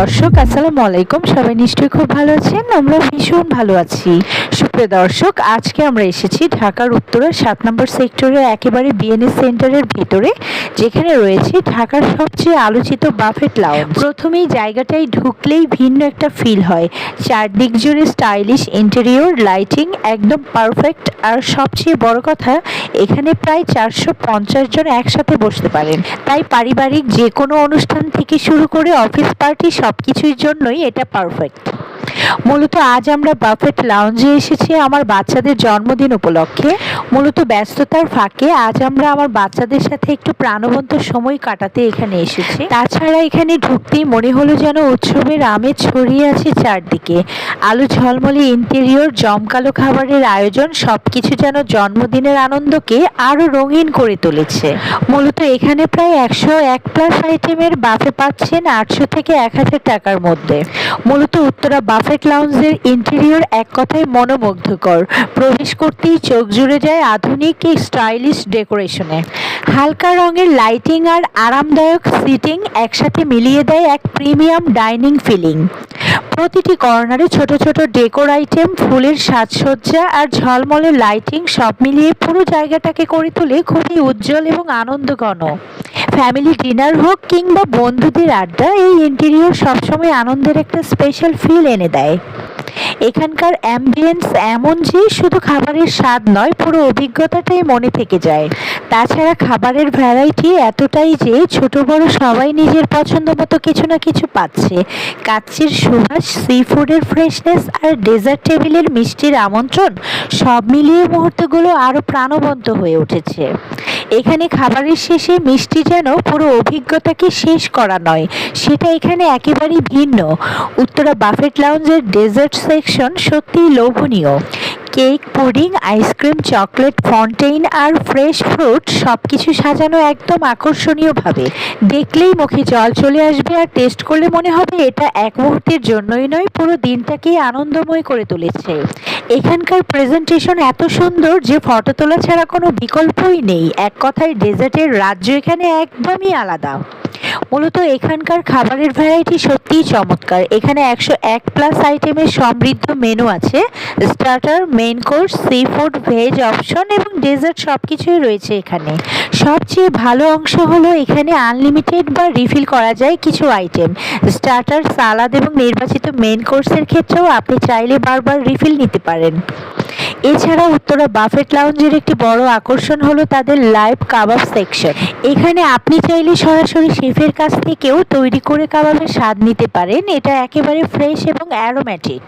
দর্শক আসসালামু আলাইকুম। সবাই নিশ্চয়ই খুব ভালো আছেন। আমরা ভীষণ ভালো আছি। সুপ্রিয় দর্শক, আজকে আমরা এসেছি ঢাকার উত্তরের সাত নম্বর সেক্টরের একেবারে বিএনএস সেন্টারের ভিতরে, যেখানে রয়েছে ঢাকার সবচেয়ে আলোচিত বাফেট লাউঞ্জ প্রথমেই জায়গাটায় ঢুকলেই ভিন্ন একটা ফিল হয়। চারদিক জুড়ে স্টাইলিশ ইন্টেরিয়র লাইটিং একদম পারফেক্ট আর সবচেয়ে বড় কথা, এখানে প্রায় চারশো পঞ্চাশ জন একসাথে বসতে পারেন। তাই পারিবারিক যে কোনো অনুষ্ঠান থেকে শুরু করে অফিস পার্টি সব কিছুর জন্যই এটা পারফেক্ট মূলত আজ আমরা বাফেট লাউঞ্জে এসেছি আমার বাচ্চাদের জন্মদিন উপলক্ষে। মূলত ব্যস্ততার ফাঁকে আজ আমরা আমার বাচ্চাদের সাথে একটু প্রাণবন্ত সময় কাটাতে এখানে এসেছি। তাছাড়া এখানে ঢুকতেই মনে হলো যেন উৎসবের আমেজ ছড়িয়ে আছে চারদিকে। আলো ঝলমলে ইন্টেরিয়র জমকালো খাবারের আয়োজন সবকিছু যেন জন্মদিনের আনন্দকে আরও রঙিন করে তুলেছে। মূলত এখানে প্রায় একশো এক প্লাস আইটেমের বাফে পাচ্ছেন আটশো থেকে এক হাজার টাকার মধ্যে। মূলত উত্তরা বাফেট লাউঞ্জের ইন্টেরিয়র এক কথায় মনোমুগ্ধকর। প্রবেশ করতেই চোখ জুড়ে যায় আধুনিক এই স্টাইলিশ ডেকোরেশনে। হালকা রঙের লাইটিং আর আরামদায়ক সিটিং একসাথে মিলিয়ে দেয় এক প্রিমিয়াম ডাইনিং ফিলিং। প্রতিটি কর্নারে ছোট ছোট ডেকোর আইটেম, ফুলের সাজসজ্জা আর ঝলমলে লাইটিং সব মিলিয়ে পুরো জায়গাটাকে করে তোলে খুবই উজ্জ্বল এবং আনন্দঘন। ফ্যামিলি ডিনার হোক কিংবা বন্ধুদের আড্ডা, এই ইন্টেরিয়র সবসময় আনন্দের একটা স্পেশাল ফিল এনে দেয়। এখানকার অ্যাম্বিয়েন্স এমন যে শুধু খাবারের স্বাদ নয়, পুরো অভিজ্ঞতাটাই মনে থেকে যায়। তাছাড়া খাবারের ভ্যারাইটি এতটাই যে ছোট বড় সবাই নিজের পছন্দ মতো কিছু না কিছু পাচ্ছে। কাচ্চির সুবাস সি ফুডের ফ্রেশনেস আর ডেজার্ট টেবিলের মিষ্টির আমন্ত্রণ সব মিলিয়ে মুহূর্তগুলো আরও প্রাণবন্ত হয়ে উঠেছে। এখানে খাবারের শেষে মিষ্টি যেন পুরো অভিজ্ঞতাকে শেষ করা নয়, সেটা এখানে একেবারেই ভিন্ন। উত্তরা বাফেট লাউঞ্জের ডেজার্ট সেকশন সত্যিই লোভনীয়। Cake pudding ice cream chocolate fountain আর ফ্রেশ ফ্রুট সব কিছু সাজানো একদম আকর্ষণীয়ভাবে। দেখলেই মুখে জল চলে আসবে আর টেস্ট করলে মনে হবে এটা এক মুহূর্তের জন্যই নয়, পুরো দিনটাকেই আনন্দময় করে তুলেছে। এখানকার প্রেজেন্টেশন এত সুন্দর যে ফটো তোলা ছাড়া কোনো বিকল্পই নেই। এক কথায় ডেজার্টের রাজ্য এখানে একদমই আলাদা। মূলত এখানকার খাবারের ভ্যারাইটি সত্যিই চমৎকার। এখানে একশো এক প্লাস আইটেমের সমৃদ্ধ মেনু আছে। Starter main course sea food veg option এবং ডেজার্ট সব কিছুই রয়েছে এখানে। সবচেয়ে ভালো অংশ হলো এখানে আনলিমিটেড বা রিফিল করা যায় কিছু আইটেম স্টার্টার সালাদ এবং নির্বাচিত মেন কোর্সের ক্ষেত্রেও আপনি চাইলে বারবার রিফিল নিতে পারেন। এছাড়া উত্তরা বাফেট লাউঞ্জের একটি বড় আকর্ষণ হলো তাদের লাইভ কাবাব সেকশন এখানে আপনি চাইলে সরাসরি শেফের কাছ থেকেও তৈরি করে কাবাবের স্বাদ নিতে পারেন। এটা একেবারে ফ্রেশ এবং অ্যারোম্যাটিক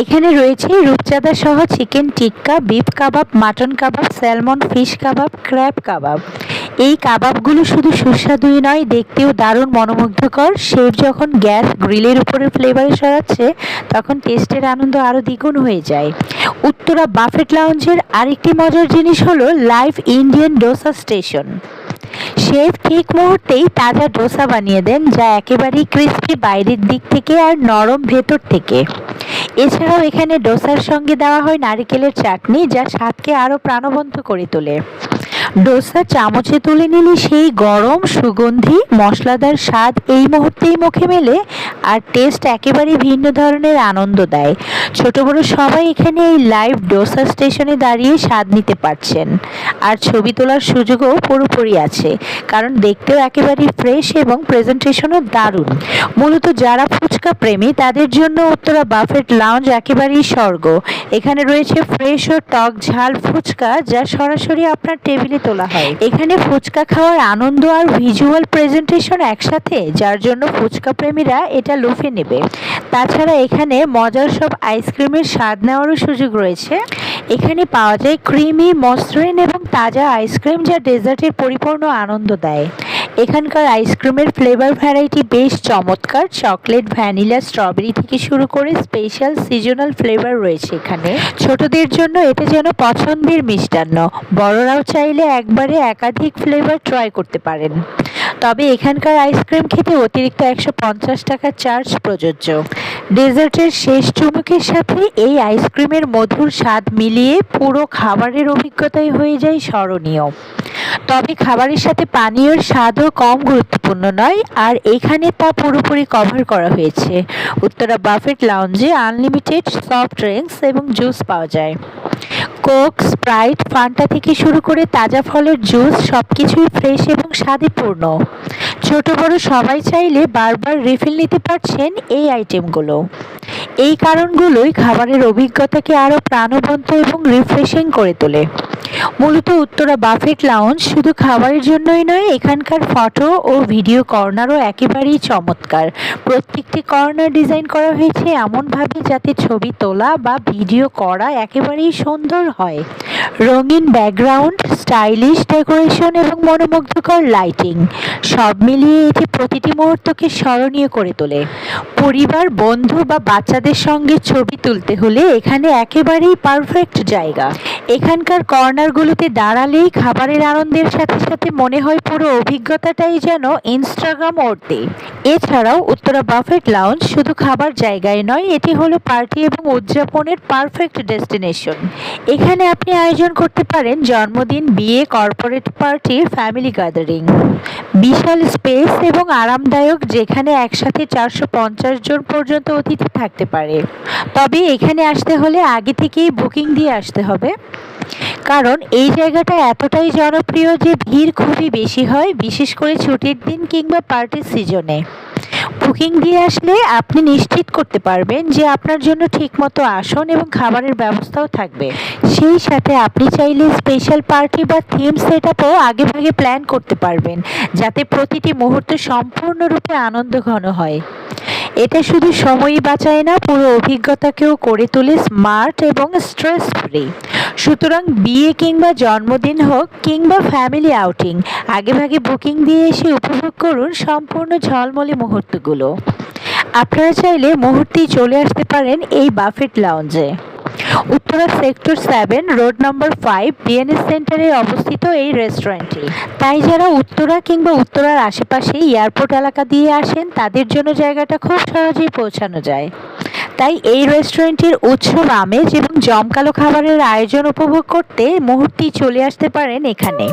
এখানে রয়েছে রূপচাঁদা সহ chicken tikka beef kebab mutton kebab salmon fish kebab crab kebab এই কাবাবগুলো শুধু সুস্বাদুই নয়, দেখতেও দারুণ মনোমুগ্ধকর। শেফ যখন গ্যাস গ্রিলের উপরে ফ্লেভারে সরাচ্ছে তখন টেস্টের আনন্দ আরও দ্বিগুণ হয়ে যায়। উত্তরা বাফেট লাউঞ্জের আরেকটি মজার জিনিস হলো live Indian dosa station chef ঠিক মুহূর্তেই তাজা ডোসা বানিয়ে দেন, যা একেবারেই ক্রিস্পি বাইরের দিক থেকে আর নরম ভেতর থেকে। এছাড়াও এখানে ডোসার সঙ্গে দেওয়া হয় নারিকেলের চাটনি, যা স্বাদকে আরও প্রাণবন্ত করে তোলে। ডোসা চামচে তুলে নিলে সেই গরম, সুগন্ধি, মশলাদার স্বাদ এই মুহূর্তেই মুখে মেলে আর টেস্ট একেবারে ভিন্ন ধরনের আনন্দ দেয়। ছোট বড় সবাই এখানে এই লাইভ ডোসা স্টেশনে দাঁড়িয়ে স্বাদ নিতে পারছেন। আর ছবি তোলার সুযোগও পুরোপুরি আছে, কারণ দেখতেও একেবারেই ফ্রেশ এবং প্রেজেন্টেশনও দারুণ। মূলত যারা ফুচকা প্রেমী, তাদের জন্য উত্তরা বাফেট লাউঞ্জ একেবারেই স্বর্গ। এখানে রয়েছে ফ্রেশ ও টক ঝাল ফুচকা যা সরাসরি আপনার টেবিলে তোলা হয়। এখানে ফুচকা খাওয়ার আনন্দ আর ভিজুয়াল প্রেজেন্টেশন একসাথে যার জন্য ফুচকা প্রেমীরা এটা লুফে নেবে। তাছাড়া এখানে মজার সব আইসক্রিমের স্বাদ নেওয়ারও সুযোগ রয়েছে। এখানে পাওয়া যায় ক্রিমি মসৃণ এবং তাজা আইসক্রিম যা ডেজার্টের পরিপূর্ণ আনন্দ দেয়। এখানকার আইসক্রিমের ফ্লেভার ভ্যারাইটি বেশ চমৎকার। চকলেট ভ্যানিলা স্ট্রবেরি থেকে শুরু করে স্পেশাল সিজনাল ফ্লেভার রয়েছে এখানে। ছোটদের জন্য এটা যেন পছন্দের মিষ্টান্ন। বড়রাও চাইলে একবারে একাধিক ফ্লেভার ট্রাই করতে পারেন। তবে এখানকার আইসক্রিম খেতে অতিরিক্ত একশো পঞ্চাশ টাকা চার্জ প্রযোজ্য। ডেজার্টের শেষ চুমুকের সাথে এই আইসক্রিমের মধুর স্বাদ মিলিয়ে পুরো খাবারের অভিজ্ঞতাই হয়ে যায় স্মরণীয়। তবে খাবারের সাথে পানীয়র স্বাদও কম গুরুত্বপূর্ণ নয়, আর এখানে তা পুরোপুরি কভার করা হয়েছে। উত্তরা বাফেট লাউঞ্জে আনলিমিটেড সফট ড্রিঙ্কস এবং জুস পাওয়া যায়। কোক স্প্রাইট ফান্টা থেকে শুরু করে তাজা ফলের জুস সব কিছুই ফ্রেশ এবং স্বাদেপূর্ণ ছোট বড় সবাই চাইলে বারবার রিফিল নিতে পারছেন এই আইটেমগুলো এই কারণগুলোই খাবারের অভিজ্ঞতাকে আরও প্রাণবন্ত এবং রিফ্রেশিং করে তোলে। মূলত উত্তরা বাফেট লাউঞ্জ শুধু খাবারের জন্যই নয়, এখানকার ফটো ও ভিডিও কর্নারও একেবারেই চমৎকার। প্রত্যেকটি কর্নার ডিজাইন করা হয়েছে এমনভাবে যাতে ছবি তোলা বা ভিডিও করা একেবারেই সুন্দর হয়। রঙিন ব্যাকগ্রাউন্ড স্টাইলিশ ডেকোরেশন এবং মনোমুগ্ধকর লাইটিং সব মিলিয়ে এটি প্রতিটি মুহূর্তকে স্মরণীয় করে তোলে। পরিবার, বন্ধু বা বাচ্চাদের সঙ্গে ছবি তুলতে হলে এখানে একেবারেই পারফেক্ট জায়গা। এখানকার কর্নারগুলোতে দাঁড়ালেই খাবারের আনন্দের সাথে সাথে মনে হয় পুরো অভিজ্ঞতাটাই যেন ইনস্টাগ্রাম ওরতে এছাড়াও উত্তরা বাফেট লাউঞ্জ শুধু খাবার জায়গায় নয়, এটি হলো পার্টি এবং উদযাপনের পারফেক্ট ডেস্টিনেশন এখানে আপনি আয়োজন করতে পারেন জন্মদিন, বিয়ে, কর্পোরেট পার্টি, ফ্যামিলি গ্যাদারিং। বিশাল স্পেস এবং আরামদায়ক যেখানে একসাথে চারশো পঞ্চাশ জন পর্যন্ত অতিথি থাকতে পারে। তবে এখানে আসতে হলে আগে থেকেই বুকিং দিয়ে আসতে হবে। কারণ এই জায়গাটা এতটাই জনপ্রিয় যে ভিড় খুবই বেশি হয়, বিশেষ করে ছুটির দিন কিংবা পার্টির সিজনে। বুকিং দিয়ে আসলে আপনি নিশ্চিত করতে পারবেন যে আপনার জন্য ঠিকমতো আসন এবং খাবারের ব্যবস্থাও থাকবে। সেই সাথে আপনি চাইলে স্পেশাল পার্টি বা থিম সেট আপও আগে ভাগে প্ল্যান করতে পারবেন, যাতে প্রতিটি মুহূর্ত সম্পূর্ণরূপে আনন্দ ঘন হয়। এটা শুধু সময়ই বাঁচায় না, পুরো অভিজ্ঞতাকেও করে তোলে স্মার্ট এবং স্ট্রেস ফ্রি সুতরাং বিয়ে কিংবা জন্মদিন হোক কিংবা ফ্যামিলি আউটিং আগেভাগে বুকিং দিয়ে এসে উপভোগ করুন সম্পূর্ণ ঝলমলে মুহূর্তগুলো। আপনারা চাইলে মুহূর্তেই চলে আসতে পারেন এই buffet লাউঞ্জে Uttara sector seven road number five BNS সেন্টারে অবস্থিত এই রেস্টুরেন্টটি তাই যারা উত্তরা কিংবা উত্তরার আশেপাশে এয়ারপোর্ট এলাকা দিয়ে আসেন, তাদের জন্য জায়গাটা খুব সহজেই পৌঁছানো যায়। তাই এই রেস্টুরেন্টের উৎসব, আমেজ এবং জমকালো খাবারের আয়োজন উপভোগ করতে মুহূর্তেই চলে আসতে পারেন এখানে।